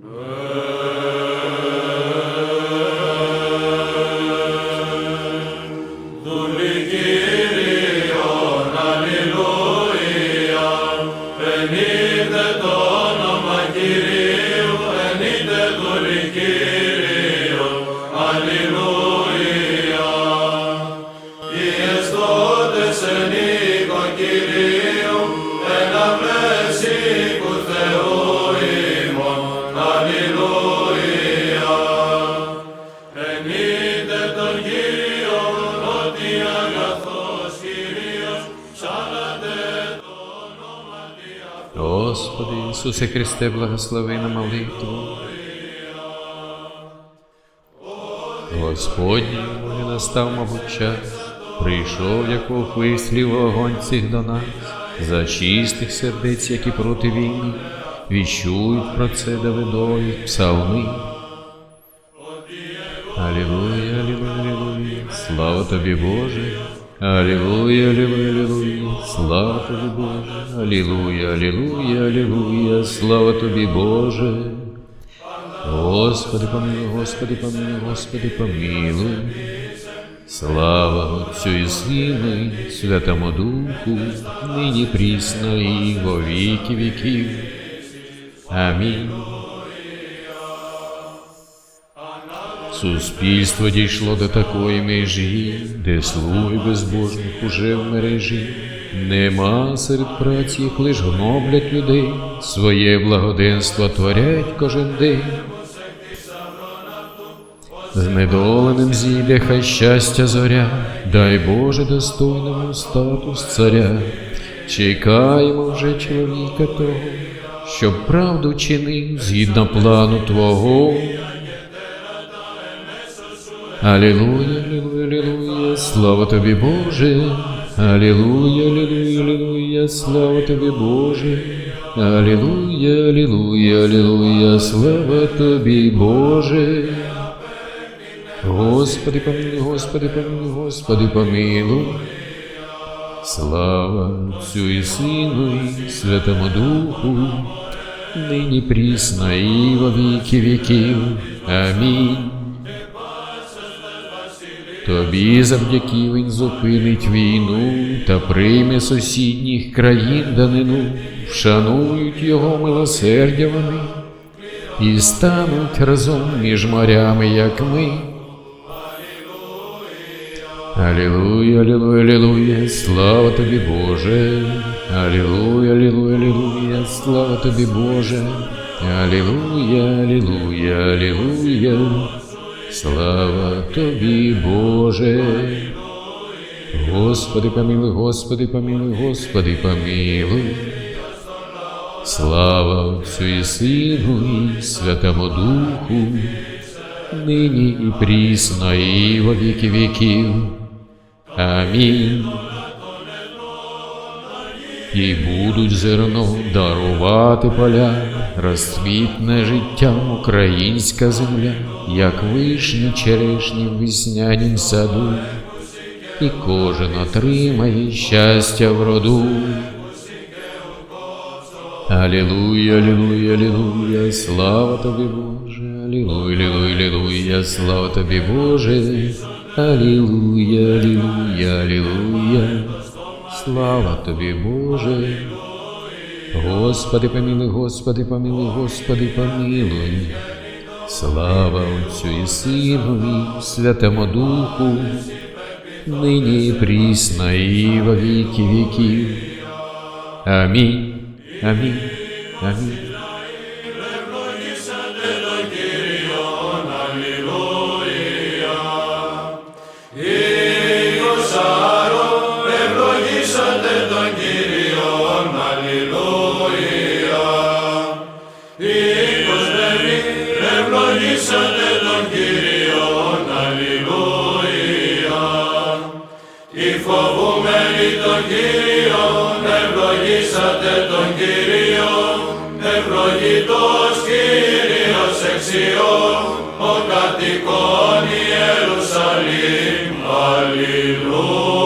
Amen. Господи Ісусе Христе, благослови на молитву. Господній не настав, мабуть, час, прийшов, як вислів огонь цих до нас, за чистих сердець, які проти війни, віщують про це Давидові псалми. Алілуя, алілуя, алілуя, слава тобі, Боже. Алілуя, алілуя, алілуя, слава тобі, Боже. Алілуя, алілуя, алілуя, слава тобі, Боже. Господи, помилуй, Господи, помилуй, Господи, помилуй. Слава Отцю і Сину, Святому Духу, нині прісно і во віки віків. Амінь. Суспільство дійшло до такої межі, де слуги безбожних уже в мережі. Нема серед праці, їх лиш гноблять людей, своє благоденство творять кожен день. Знедоленим зійде хай щастя зоря, дай Боже достойному статус царя. Чекаємо вже чоловіка того, щоб правду чинив згідно плану Твого. Алілуя, алілуя, алілуя, слава тобі, Боже. Алілуя, алілуя, алілуя, слава тобі, Боже. Алілуя, алілуя, алілуя, слава тобі, Боже. Господи, помилуй, Господи, помилуй, Господи, помилуй. Слава Отцю і Сину, і Святому Духу, нині прісно і во віки віків. Амінь. Тобі завдяки він зупинить війну та прийме сусідніх країн данину, вшанують його милосердя вони і стануть разом між морями, як ми. Алілуя, алілуя, алілуя, слава тобі, Боже. Алілуя, алілуя, алілуя, слава тобі, Боже. Алілуя, алілуя, алілуя. Слава тобі, Боже. Господи, помилуй, Господи, помилуй, Господи, помилуй. Слава Отцю і Сину, і Святому Духу, нині і прісно, і во віки віків. Амінь. І будуть зерно дарувати поля, розцвітне життям українська земля, як вишні черешні в веснянім саду, і кожен отримає щастя в роду. Алілуя, алілуя, алілуя, слава тобі, Боже, алілуя, алілуя, алілуя, слава тобі, Боже, алілуя, алілуя, алілуя, слава тобі, Боже. Господи, помилуй, Господи, помилуй, Господи, помилуй. Слава Отцю і Сину, і Святому Духу, нині і прісно, і во віки віків. Амінь. Амінь. Амінь. Ευλογήσατε τον Κύριο Αλληλούια. Οι οικοσμένοι, ευλογήσατε τον Κύριο Αλληλούια. Οι φοβούμενοι τον Κύριο ευλογήσατε τον Κύριο ευλογητός Κύριος εξιών, ο κατοικών Ιερουσαλήμ, Αλληλούια.